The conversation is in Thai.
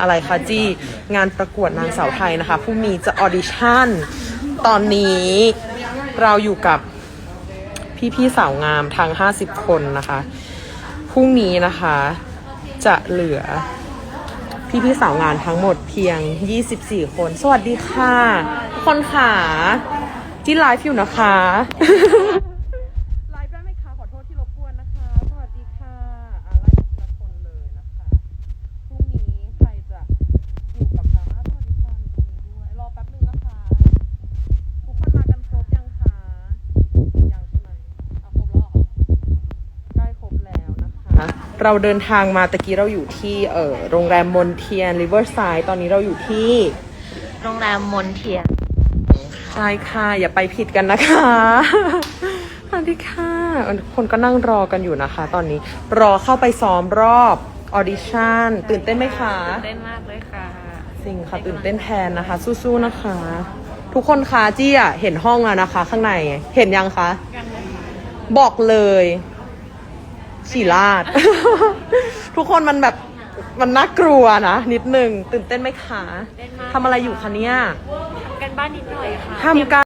อะไรคะจี้งานประกวดนางสาวไทยนะคะพรุ่งนี้จะออดิชั่น ตอนนี้เราอยู่กับพี่ๆสาวงามทั้ง50 คนนะคะพรุ่งนี้นะคะ จะเหลือพี่ๆสาวงานทั้งหมดเพียง 24 คน สวัสดีค่ะทุกคนค่ะที่ไลฟ์อยู่นะคะ เราเดินทางมาตะกี้เราอยู่ที่เอ่อโรงแรมมนเทียนริเวอร์ไซด์ตอนนี้เราอยู่ที่โรงแรมมนเทียนใช่ค่ะอย่าไปผิดกันนะคะสวัสดีค่ะ คนก็นั่งรอกันอยู่นะคะ ตอนนี้รอเข้าไปซ้อมรอบออดิชั่นตื่นเต้นไหมคะเต้นมากเลยค่ะสิ่งค่ะตื่นเต้นแทนนะคะ สู้ๆนะคะ ทุกคนคะจี้อะเห็นห้องแล้วนะคะ ข้างในเห็นยังคะบอกเลย ฉี่ลาด ทุกคนมันแบบมันน่ากลัวนะ นิดนึง ตื่นเต้นไหมคะเต้นมากทำอะไรอยู่คะเนี่ย กันบ้านนิดหน่อยค่ะ ทำการ